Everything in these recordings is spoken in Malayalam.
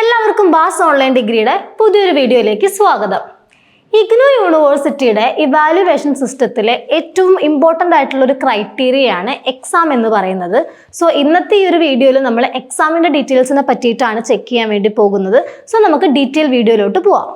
എല്ലാവർക്കും ബാസ് ഓൺലൈൻ ഡിഗ്രിയുടെ പുതിയൊരു വീഡിയോയിലേക്ക് സ്വാഗതം. ഇഗ്നോ യൂണിവേഴ്സിറ്റിയുടെ ഇവാലുവേഷൻ സിസ്റ്റത്തിലെ ഏറ്റവും ഇമ്പോർട്ടന്റ് ആയിട്ടുള്ള ഒരു ക്രൈറ്റീരിയയാണ് എക്സാം എന്ന് പറയുന്നത്. സോ ഇന്നത്തെ ഈ ഒരു വീഡിയോയിൽ നമ്മൾ എക്സാമിന്റെ ഡീറ്റെയിൽസിനെ പറ്റിയിട്ടാണ് ചെക്ക് ചെയ്യാൻ വേണ്ടി പോകുന്നത്. സോ നമുക്ക് ഡീറ്റെയിൽ വീഡിയോയിലോട്ട് പോവാം.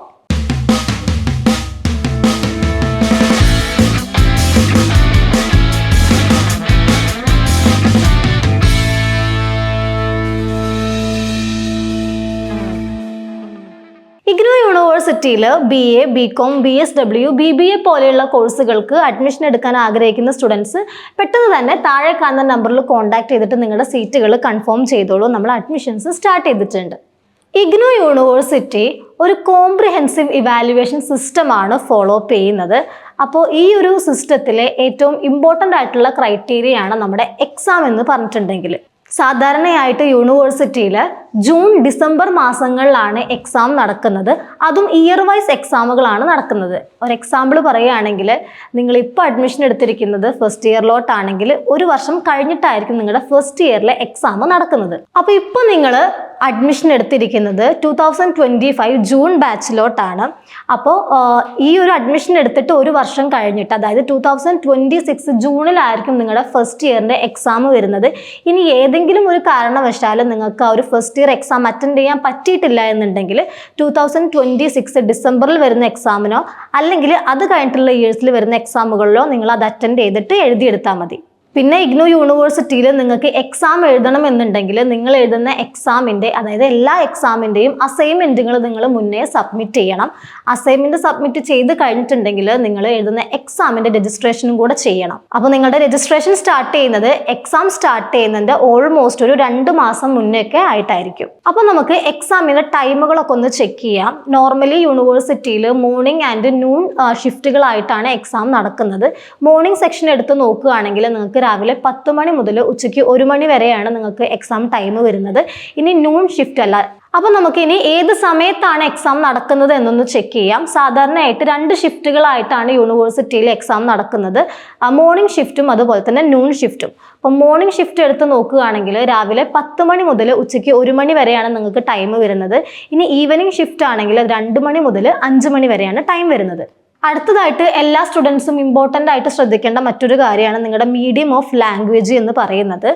യൂണിവേഴ്സിറ്റിയിൽ B A B com B S W B B A പോലെയുള്ള കോഴ്സുകൾക്ക് അഡ്മിഷൻ എടുക്കാൻ ആഗ്രഹിക്കുന്ന സ്റ്റുഡൻസ് പെട്ടെന്ന് തന്നെ താഴെ കാണുന്ന നമ്പറിൽ കോൺടാക്ട് ചെയ്തിട്ട് നിങ്ങളുടെ സീറ്റുകൾ കൺഫേം ചെയ്തോളൂ. നമ്മൾ അഡ്മിഷൻസ് സ്റ്റാർട്ട് ചെയ്തിട്ടുണ്ട്. ഇഗ്നോ യൂണിവേഴ്സിറ്റി ഒരു കോംപ്രിഹെൻസീവ് ഇവാലുവേഷൻ സിസ്റ്റമാണ് ഫോളോ അപ്പ് ചെയ്യുന്നത്. അപ്പോൾ ഈ ഒരു സിസ്റ്റത്തിലെ ഏറ്റവും ഇമ്പോർട്ടന്റ് ആയിട്ടുള്ള ക്രൈറ്റീരിയ ആണ് നമ്മുടെ എക്സാം എന്ന് പറഞ്ഞിട്ടുണ്ടെങ്കിൽ. സാധാരണയായിട്ട് യൂണിവേഴ്സിറ്റിയിൽ ജൂൺ ഡിസംബർ മാസങ്ങളിലാണ് എക്സാം നടക്കുന്നത്. അതും ഇയർ വൈസ് എക്സാമുകളാണ് നടക്കുന്നത്. ഒരു എക്സാമ്പിൾ പറയുകയാണെങ്കിൽ നിങ്ങൾ ഇപ്പോൾ അഡ്മിഷൻ എടുത്തിരിക്കുന്നത് ഫസ്റ്റ് ഇയറിലോട്ടാണെങ്കിൽ ഒരു വർഷം കഴിഞ്ഞിട്ടായിരിക്കും നിങ്ങളുടെ ഫസ്റ്റ് ഇയറിലെ എക്സാം നടക്കുന്നത്. അപ്പോൾ ഇപ്പോൾ നിങ്ങൾ അഡ്മിഷൻ എടുത്തിരിക്കുന്നത് two thousand twenty five June ബാച്ചിലോട്ടാണ് അപ്പോൾ ഈ ഒരു അഡ്മിഷൻ എടുത്തിട്ട് ഒരു വർഷം കഴിഞ്ഞിട്ട് അതായത് ടു തൗസൻഡ് ട്വന്റി സിക്സ് ജൂണിലായിരിക്കും നിങ്ങളുടെ ഫസ്റ്റ് ഇയറിന്റെ എക്സാം വരുന്നത്. ഇനി ഏതെങ്കിലും ഒരു കാരണവശാലും നിങ്ങൾക്ക് ആ ഒരു ഫസ്റ്റ് ഇയർ എക്സാം അറ്റൻഡ് ചെയ്യാൻ പറ്റിയിട്ടില്ല എന്നുണ്ടെങ്കിൽ ടു തൗസൻഡ് ട്വന്റി സിക്സ് ഡിസംബറിൽ വരുന്ന എക്സാമിനോ അല്ലെങ്കിൽ അത് കഴിഞ്ഞിട്ടുള്ള ഇയേഴ്സിൽ വരുന്ന എക്സാമുകളിലോ നിങ്ങൾ അത് അറ്റൻഡ് ചെയ്തിട്ട് എഴുതിയെടുത്താൽ മതി. പിന്നെ ഇഗ്നു യൂണിവേഴ്സിറ്റിയിൽ നിങ്ങൾക്ക് എക്സാം എഴുതണം എന്നുണ്ടെങ്കിൽ നിങ്ങൾ എഴുതുന്ന എക്സാമിന്റെ അതായത് എല്ലാ എക്സാമിന്റെയും അസൈൻമെന്റുകൾ നിങ്ങൾ മുന്നേ സബ്മിറ്റ് ചെയ്യണം. അസൈൻമെന്റ് സബ്മിറ്റ് ചെയ്ത് കഴിഞ്ഞിട്ടുണ്ടെങ്കിൽ നിങ്ങൾ എഴുതുന്ന എക്സാമിന്റെ രജിസ്ട്രേഷനും കൂടെ ചെയ്യണം. അപ്പോൾ നിങ്ങളുടെ രജിസ്ട്രേഷൻ സ്റ്റാർട്ട് ചെയ്യുന്നത് എക്സാം സ്റ്റാർട്ട് ചെയ്യുന്നതിന്റെ ഓൾമോസ്റ്റ് ഒരു രണ്ട് മാസം മുന്നേക്കെ ആയിട്ടായിരിക്കും. അപ്പോൾ നമുക്ക് എക്സാമിന്റെ ടൈമുകളൊക്കെ ഒന്ന് ചെക്ക് ചെയ്യാം. നോർമലി യൂണിവേഴ്സിറ്റിയിൽ മോർണിംഗ് ആൻഡ് നൂൺ ഷിഫ്റ്റുകളായിട്ടാണ് എക്സാം നടക്കുന്നത്. മോർണിംഗ് സെക്ഷൻ എടുത്ത് നോക്കുകയാണെങ്കിൽ നിങ്ങൾക്ക് രാവിലെ പത്ത് മണി മുതൽ ഉച്ചയ്ക്ക് ഒരു മണി വരെയാണ് നിങ്ങൾക്ക് എക്സാം ടൈം വരുന്നത്. ഇനി നൂൺ ഷിഫ്റ്റ് അല്ല. അപ്പോൾ നമുക്ക് ഇനി ഏത് സമയത്താണ് എക്സാം നടക്കുന്നത് എന്നൊന്ന് ചെക്ക് ചെയ്യാം. സാധാരണയായിട്ട് രണ്ട് ഷിഫ്റ്റുകളായിട്ടാണ് യൂണിവേഴ്സിറ്റിയിൽ എക്സാം നടക്കുന്നത്. മോർണിംഗ് ഷിഫ്റ്റും അതുപോലെ തന്നെ നൂൺ ഷിഫ്റ്റും അപ്പോൾ മോർണിംഗ് ഷിഫ്റ്റ് എടുത്ത് നോക്കുകയാണെങ്കിൽ രാവിലെ പത്ത് മണി മുതൽ ഉച്ചയ്ക്ക് ഒരു മണി വരെയാണ് നിങ്ങൾക്ക് ടൈം വരുന്നത്. ഇനി ഈവനിങ് ഷിഫ്റ്റ് ആണെങ്കിൽ രണ്ട് മണി മുതൽ അഞ്ച് മണി വരെയാണ് ടൈം വരുന്നത്. അടുത്തതായിട്ട് എല്ലാ സ്റ്റുഡൻസും ഇമ്പോർട്ടന്റ് ആയിട്ട് ശ്രദ്ധിക്കേണ്ട മറ്റൊരു കാര്യമാണ് നിങ്ങളുടെ മീഡിയം ഓഫ് ലാംഗ്വേജ് എന്ന് പറയുന്നത്.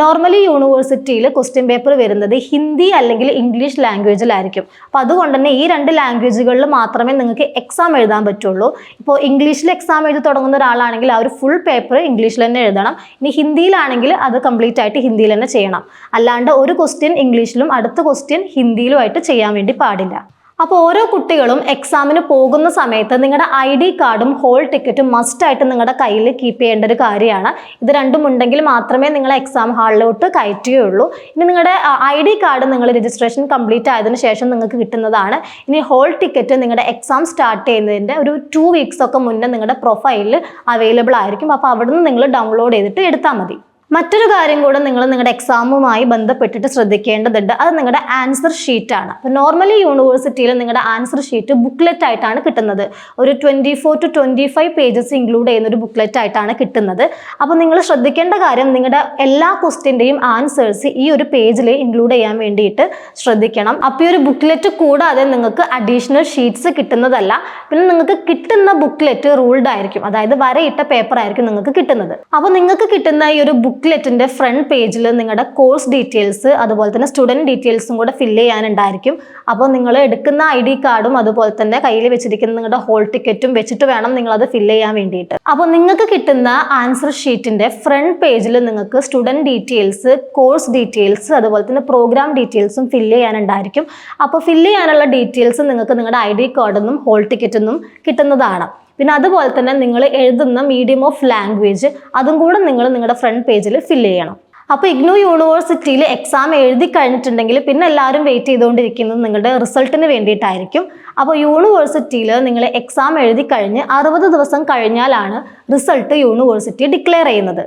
നോർമലി യൂണിവേഴ്സിറ്റിയിൽ ക്വസ്റ്റ്യൻ പേപ്പർ വരുന്നത് ഹിന്ദി അല്ലെങ്കിൽ ഇംഗ്ലീഷ് ലാംഗ്വേജിലായിരിക്കും അപ്പോൾ അതുകൊണ്ട് തന്നെ ഈ രണ്ട് ലാംഗ്വേജുകളിൽ മാത്രമേ നിങ്ങൾക്ക് എക്സാം എഴുതാൻ പറ്റുള്ളൂ. ഇപ്പോൾ ഇംഗ്ലീഷിൽ എക്സാം എഴുതി തുടങ്ങുന്ന ഒരാളാണെങ്കിൽ ആ ഒരു ഫുൾ പേപ്പർ ഇംഗ്ലീഷിൽ തന്നെ എഴുതണം. ഇനി ഹിന്ദിയിലാണെങ്കിൽ അത് കംപ്ലീറ്റ് ആയിട്ട് ഹിന്ദിയിൽ തന്നെ ചെയ്യണം. അല്ലാണ്ട് ഒരു ക്വസ്റ്റ്യൻ ഇംഗ്ലീഷിലും അടുത്ത ക്വസ്റ്റ്യൻ ഹിന്ദിയിലുമായിട്ട് ചെയ്യാൻ വേണ്ടി പാടില്ല. അപ്പോൾ ഓരോ കുട്ടികളും എക്സാമിന് പോകുന്ന സമയത്ത് നിങ്ങളുടെ ഐ ഡി കാർഡും ഹോൾ ടിക്കറ്റും മസ്റ്റായിട്ട് നിങ്ങളുടെ കയ്യിൽ കീപ്പ് ചെയ്യേണ്ട ഒരു കാര്യമാണ്. ഇത് രണ്ടും ഉണ്ടെങ്കിൽ മാത്രമേ നിങ്ങൾ എക്സാം ഹാളിലോട്ട് കയറ്റുകയുള്ളൂ. ഇനി നിങ്ങളുടെ ഐ ഡി കാർഡ് നിങ്ങൾ രജിസ്ട്രേഷൻ കംപ്ലീറ്റ് ആയതിനു ശേഷം നിങ്ങൾക്ക് കിട്ടുന്നതാണ്. ഇനി ഹോൾ ടിക്കറ്റ് നിങ്ങളുടെ എക്സാം സ്റ്റാർട്ട് ചെയ്യുന്നതിന്റെ ഒരു ടു വീക്സ് ഒക്കെ മുന്നേ നിങ്ങളുടെ പ്രൊഫൈലിൽ അവൈലബിൾ ആയിരിക്കും. അപ്പോൾ അവിടുന്ന് നിങ്ങൾ ഡൗൺലോഡ് ചെയ്തിട്ട് എടുത്താൽ മതി. മറ്റൊരു കാര്യം കൂടെ നിങ്ങൾ നിങ്ങളുടെ എക്സാമുമായി ബന്ധപ്പെട്ടിട്ട് ശ്രദ്ധിക്കേണ്ടതുണ്ട്. അത് നിങ്ങളുടെ ആൻസർ ഷീറ്റാണ് അപ്പോൾ നോർമലി യൂണിവേഴ്സിറ്റിയിൽ നിങ്ങളുടെ ആൻസർ ഷീറ്റ് ബുക്ക്ലെറ്റ് ആയിട്ടാണ് കിട്ടുന്നത്. ഒരു twenty four to twenty five pages include ചെയ്യുന്ന ഒരു ബുക്ക്ലെറ്റ് ആയിട്ടാണ് കിട്ടുന്നത്. അപ്പോൾ നിങ്ങൾ ശ്രദ്ധിക്കേണ്ട കാര്യം നിങ്ങളുടെ എല്ലാ ക്വസ്റ്റ്യന്റെയും ആൻസേഴ്സ് ഈ ഒരു പേജിൽ ഇൻക്ലൂഡ് ചെയ്യാൻ വേണ്ടിയിട്ട് ശ്രദ്ധിക്കണം. അപ്പോൾ ഈ ഒരു ബുക്ക്ലെറ്റ് കൂടാതെ നിങ്ങൾക്ക് അഡീഷണൽ ഷീറ്റ്സ് കിട്ടുന്നതല്ല. പിന്നെ നിങ്ങൾക്ക് കിട്ടുന്ന ബുക്ക്ലെറ്റ് റൂൾഡ് ആയിരിക്കും. അതായത് വരയിട്ട പേപ്പർ ആയിരിക്കും നിങ്ങൾക്ക് കിട്ടുന്നത്. അപ്പോൾ നിങ്ങൾക്ക് കിട്ടുന്ന ഈ ഒരു ബുക്ക്ലെറ്റിന്റെ ഫ്രണ്ട് പേജിൽ നിങ്ങളുടെ കോഴ്സ് ഡീറ്റെയിൽസ് അതുപോലെ തന്നെ സ്റ്റുഡന്റ് ഡീറ്റെയിൽസും കൂടെ ഫില്ല് ചെയ്യാനുണ്ടായിരിക്കും. അപ്പോൾ നിങ്ങൾ എടുക്കുന്ന ഐ ഡി കാർഡും അതുപോലെ തന്നെ കയ്യിൽ വെച്ചിരിക്കുന്ന നിങ്ങളുടെ ഹോൾ ടിക്കറ്റും വെച്ചിട്ട് വേണം നിങ്ങളത് ഫില്ല് ചെയ്യാൻ വേണ്ടിയിട്ട്. അപ്പോൾ നിങ്ങൾക്ക് കിട്ടുന്ന ആൻസർ ഷീറ്റിന്റെ ഫ്രണ്ട് പേജിൽ നിങ്ങൾക്ക് സ്റ്റുഡന്റ് ഡീറ്റെയിൽസ് കോഴ്സ് ഡീറ്റെയിൽസ് അതുപോലെ തന്നെ പ്രോഗ്രാം ഡീറ്റെയിൽസും ഫില്ല് ചെയ്യാനുണ്ടായിരിക്കും. അപ്പോൾ ഫില്ല് ചെയ്യാനുള്ള ഡീറ്റെയിൽസ് നിങ്ങൾക്ക് നിങ്ങളുടെ ഐ ഡി കാർഡെന്നും ഹോൾ ടിക്കറ്റെന്നും കിട്ടുന്നതാണ്. പിന്നെ അതുപോലെ തന്നെ നിങ്ങൾ എഴുതുന്ന മീഡിയം ഓഫ് ലാംഗ്വേജ് അതും കൂടെ നിങ്ങൾ നിങ്ങളുടെ ഫ്രണ്ട് പേജിൽ ഫില്ല് ചെയ്യണം. അപ്പോൾ ഇഗ്നോ യൂണിവേഴ്സിറ്റിയിൽ എക്സാം എഴുതി കഴിഞ്ഞിട്ടുണ്ടെങ്കിൽ പിന്നെ എല്ലാവരും വെയിറ്റ് ചെയ്തുകൊണ്ടിരിക്കുന്നത് നിങ്ങളുടെ റിസൾട്ടിന് വേണ്ടിയിട്ടായിരിക്കും. അപ്പോൾ യൂണിവേഴ്സിറ്റിയിൽ നിങ്ങൾ എക്സാം എഴുതി കഴിഞ്ഞ് അറുപത് ദിവസം കഴിഞ്ഞാലാണ് റിസൾട്ട് യൂണിവേഴ്സിറ്റി ഡിക്ലെയർ ചെയ്യുന്നത്.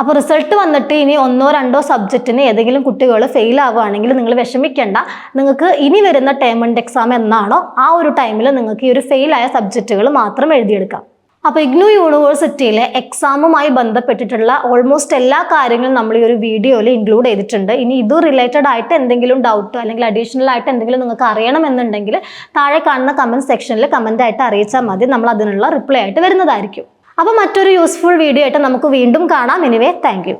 അപ്പോൾ റിസൾട്ട് വന്നിട്ട് ഇനി ഒന്നോ രണ്ടോ സബ്ജക്റ്റിന് ഏതെങ്കിലും കുട്ടികൾ ഫെയിൽ ആവുകയാണെങ്കിൽ നിങ്ങൾ വിഷമിക്കേണ്ട. നിങ്ങൾക്ക് ഇനി വരുന്ന ടേം ആൻഡ് എക്സാം എന്നാണോ ആ ഒരു ടൈമിൽ നിങ്ങൾക്ക് ഈ ഒരു ഫെയിൽ ആയ സബ്ജക്റ്റുകൾ മാത്രം എഴുതിയെടുക്കാം. അപ്പോൾ ഇഗ്നു യൂണിവേഴ്സിറ്റിയിലെ എക്സാമുമായി ബന്ധപ്പെട്ടിട്ടുള്ള ഓൾമോസ്റ്റ് എല്ലാ കാര്യങ്ങളും നമ്മൾ ഈ ഒരു വീഡിയോയിൽ ഇൻക്ലൂഡ് ചെയ്തിട്ടുണ്ട്. ഇനി ഇത് റിലേറ്റഡ് ആയിട്ട് എന്തെങ്കിലും ഡൗട്ട് അല്ലെങ്കിൽ അഡീഷണൽ ആയിട്ട് എന്തെങ്കിലും നിങ്ങൾക്ക് അറിയണമെന്നുണ്ടെങ്കിൽ താഴെ കാണുന്ന കമന്റ് സെക്ഷനിൽ കമന്റ് ആയിട്ട് അറിയിച്ചാൽ മതി. നമ്മൾ അതിനുള്ള റിപ്ലൈ ആയിട്ട് വരുന്നതായിരിക്കും. അപ്പോൾ മറ്റൊരു യൂസ്ഫുൾ വീഡിയോ ആയിട്ട് നമുക്ക് വീണ്ടും കാണാം. Anyway thank